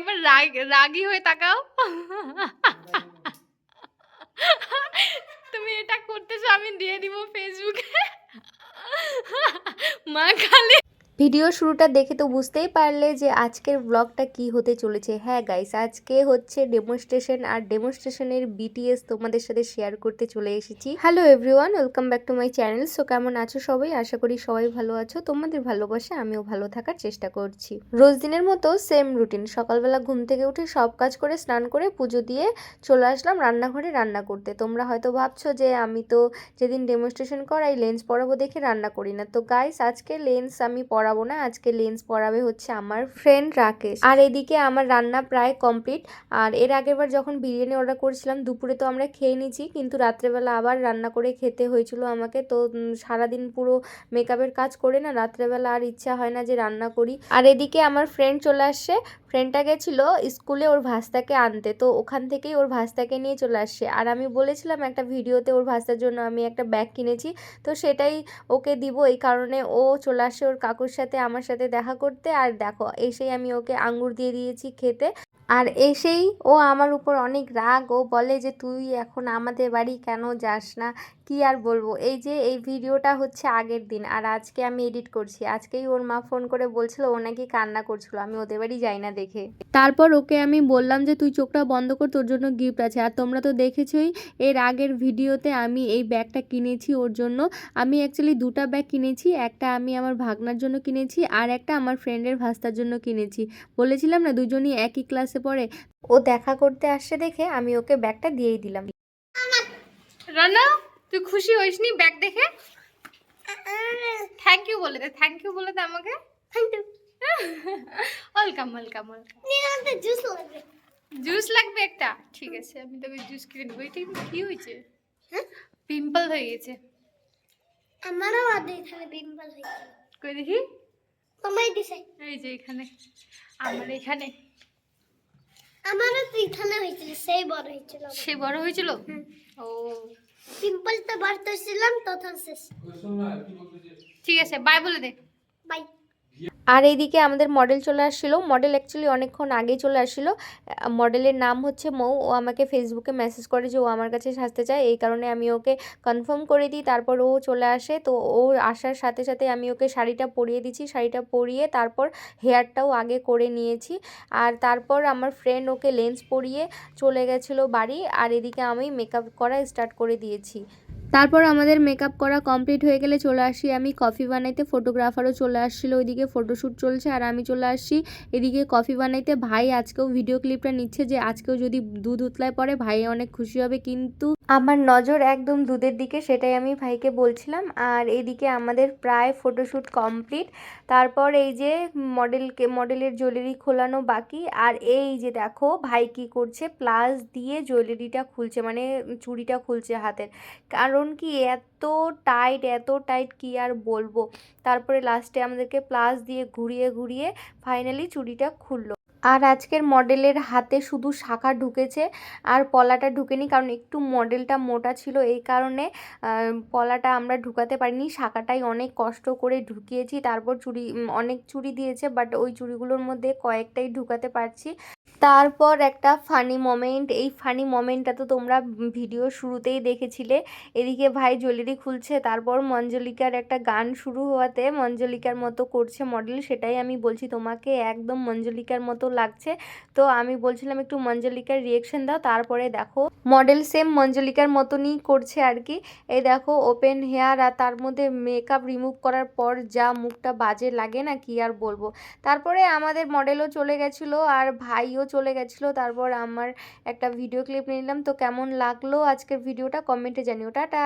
একবার রাগ হয়ে তাকাও। তুমি এটা করতেছো আমি দিয়ে দিব ফেসবুকে মা খালি ভিডিও শুরুটা দেখে তো বুঝতেই পারলে যে আজকের ব্লগটা কি হতে চলেছে। হ্যাঁ গাইস আজকে হচ্ছে ডেমনস্ট্রেশন আর ডেমনস্ট্রেশনের বিটিএস তোমাদের সাথে শেয়ার করতে চলে এসেছি। Hello everyone welcome back to my channel so কেমন আছো সবাই? আশা করি সবাই ভালো আছো। তোমাদের ভালোবাসা আমিও ভালো থাকার চেষ্টা করছি। রোজ দিনের মতো সেম রুটিন সকালবেলা ঘুম থেকে উঠে সব কাজ করে, স্নান করে, পুজো দিয়ে চলে আসলাম রান্নাঘরে রান্না করতে। তোমরা হয়তো ভাবছ যে আমি তো যেদিন ডেমনস্ট্রেশন করাই লেন্স পরাবো দেখে রান্না করি না। তো গাইস আজকে লেন্স আমি পরাবো না, আজকে লেন্স পরাবে হচ্ছে আমার ফ্রেন্ড রাকেশ। আর এদিকে আমার রান্না প্রায় কমপ্লিট আর এর আগেরবার যখন বিরিয়ানি অর্ডার করেছিলাম, দুপুরে তো আমরা খেয়ে নিয়েছি, কিন্তু রাত্রেবেলা আবার রান্না করে খেতে হয়েছিল আমাকে। তো সারাদিন পুরো মেকআপের কাজ করে না, রাত্রেবেলা আর ইচ্ছা হয় না যে রান্না করি। আর এদিকে আমার ফ্রেন্ড চলে আসছে ফ্রেন্ডটা গেছিল স্কুলে ওর ভাস্তাকে আনতে। তো ওখান থেকেই ওর ভাস্তাকে নিয়ে চলে আসছে আর আমি বলেছিলাম একটা ভিডিওতে ওর ভাস্তার জন্য আমি একটা ব্যাগ কিনেছি। তো সেটাই ওকে দিব। এই কারণে ও চলে আসে ওর কাকুর সাথে, আমার সাথে দেখা করতে। আর দেখো, এসেই আমি ওকে আঙুর দিয়ে দিয়েছি খেতে। আর এসেই ও আমার উপর অনেক রাগ। ও বলে যে, তুই এখন আমাদের বাড়ি কেন যাস না? কি আর বলব? এই যে, এই ভিডিওটা হচ্ছে আগের দিন আর আজকে আমি এডিট করছি। আজকেই ওর মা ফোন করে বলছিল, ও নাকি কান্না করছিল। আমি ওদের বাড়ি যাই না দেখে। তারপর ওকে আমি বললাম যে, তুই চোখটা বন্ধ কর, তোর জন্য গিফট আছে। আর তোমরা তো দেখেছই, এর আগের ভিডিওতে আমি এই ব্যাগটা কিনেছি ওর জন্য। আমি অ্যাকচুয়ালি দুটা ব্যাগ কিনেছি, একটা আমি আমার ভাগনার জন্য কিনেছি আর একটা আমার ফ্রেন্ডের ভাস্তার জন্য কিনেছি। বলেছিলাম না, দুজনই একই ক্লাসে পড়ে। ও দেখা করতে আসছে দেখে আমি ওকে ব্যাগটা দিয়েই দিলাম। রানা তুই খুশি হইসনি ব্যাগ দেখে? থ্যাংক ইউ বলে দে থ্যাংক ইউ বলে দে আমাকে। Thank welcome welcome welcome juice লাগবে। জুস লাগবে একটা? ঠিক আছে আমি তোকে জুস কিনে দেবো। এটা কিন্তু কি হয়েছে? হ্যাঁ? পিম্পল হয়ে গেছে। আমারও আদে এখানে পিম্পল হয়েছে কই দেখি? তোমায় দিছে। এই যে এখানে আমার এখানে। আমারও তো এখানে হয়েছিল সেই বড় হয়েছিল সে বড় হয়েছিল? ও। সিম্পল তো বাড়তেছিলাম তখন শেষ। ঠিক আছে বাই বলে দে। বাই আর এইদিকে আমাদের মডেল চলে আসছিল। মডেল অ্যাকচুয়ালি অনেকক্ষণ আগেই চলে আসছিল। মডেলের নাম হচ্ছে মৌ। ও আমাকে ফেসবুকে মেসেজ করে যে ও আমার কাছে সাজতে চায়। এই কারণে আমি ওকে কনফার্ম করে দিই, তারপর ও চলে আসে। তো ও আসার সাথে সাথে আমি ওকে শাড়িটা পরিয়ে দিচ্ছি। শাড়িটা পরিয়ে তারপর হেয়ারটাও আগে করে নিয়েছি। আর তারপর আমার ফ্রেন্ড ওকে লেন্স পরিয়ে চলে গেছিল বাড়ি। আর এদিকে আমি মেকআপ করা স্টার্ট করে দিয়েছি। তারপর আমাদের মেকআপ করা কমপ্লিট হয়ে গেলে চলে আসি আমি কফি বানাইতে ফটোগ্রাফারও চলে আসছিল, ওইদিকে ফটোশ্যুট চলছে আর আমি চলে আসছি এদিকে কফি বানাইতে। ভাই আজকেও ভিডিও ক্লিপটা নিচ্ছে যে আজকেও যদি দুধ উতলায় পড়ে ভাই অনেক খুশি হবে, কিন্তু আমার নজর একদম দুধের দিকে, সেটাই আমি ভাইকে বলছিলাম। আর এদিকে আমাদের প্রায় ফটোশ্যুট কমপ্লিট তারপর এই যে মডেলকে মডেলের জুয়েলারি খোলানো বাকি। আর এই যে দেখো ভাই কি করছে প্লাস দিয়ে জুয়েলারিটা খুলছে মানে চুড়িটা খুলছে হাতের। কারণ কি এত টাইট এত টাইট কি আর বলব? তারপরে লাস্টে আমাদেরকে প্লাস দিয়ে ঘুরিয়ে ঘুরিয়ে ফাইনালি চুড়িটা খুললো। আর আজকের মডেলের হাতে শুধু শাখা ঢুকেছে আর পলাটা ঢুকেনি, কারণ একটু মডেলটা মোটা ছিল। এই কারণে পলাটা আমরা ঢুকাতে পারিনি। শাখাটাই অনেক কষ্ট করে ঢুকিয়েছি। তারপর চুড়ি অনেক চুড়ি দিয়েছে বাট ওই চুড়িগুলোর মধ্যে কয়েকটাই ঢুকাতে পারছি। তারপর একটা ফানি মোমেন্ট এই ফানি মোমেন্টটা তো তোমরা ভিডিও শুরুতেই দেখেছিলে। এদিকে ভাই জুয়েলারি খুলছে, তারপর মঞ্জলিকার একটা গান শুরু হওয়াতে মঞ্জলিকার মতো করছে মডেল। সেটাই আমি বলছি তোমাকে, একদম মঞ্জলিকার মতো লাগছে। তো আমি বলছিলাম একটু মঞ্জলিকার রিয়েকশন দাও, তারপরে দেখো। মডেল সেম মঞ্জলিকার মতনই করছে আর কি। এই দেখো ওপেন হেয়ার আর তার মধ্যে মেকআপ রিমুভ করার পর যা মুখটা বাজে লাগে না কি আর বলব। তারপরে আমাদের মডেলও চলে গেছিল আর ভাইও চলে গেছিল। তারপর আমার একটা ভিডিও ক্লিপ নিলাম। তো কেমন লাগল আজকের ভিডিওটা কমেন্টে জানিও। টাটা!